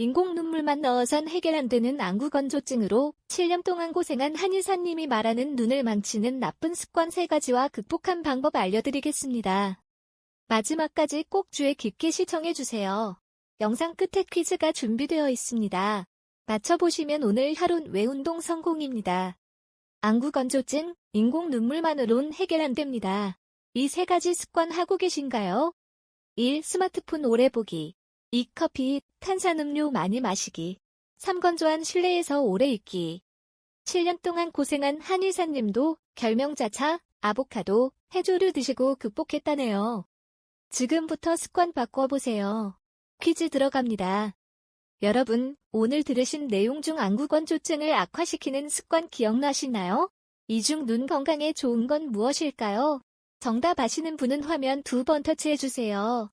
인공 눈물만 넣어선 해결 안 되는 안구건조증으로 7년 동안 고생한 한의사님이 말하는 눈을 망치는 나쁜 습관 3가지와 극복한 방법 알려드리겠습니다. 마지막까지 꼭 주의 깊게 시청해주세요. 영상 끝에 퀴즈가 준비되어 있습니다. 맞춰보시면 오늘 하루 외운동 성공입니다. 안구건조증, 인공 눈물만으론 해결 안 됩니다. 이 세 가지 습관 하고 계신가요? 1. 스마트폰 오래 보기 2. 커피, 탄산음료 많이 마시기 3. 건조한 실내에서 오래 있기 7년 동안 고생한 한의사님도 결명자차, 아보카도, 해조류 드시고 극복했다네요. 지금부터 습관 바꿔보세요. 퀴즈 들어갑니다. 여러분, 오늘 들으신 내용 중 안구건조증을 악화시키는 습관 기억나시나요? 이 중 눈 건강에 좋은 건 무엇일까요? 정답 아시는 분은 화면 두 번 터치해주세요.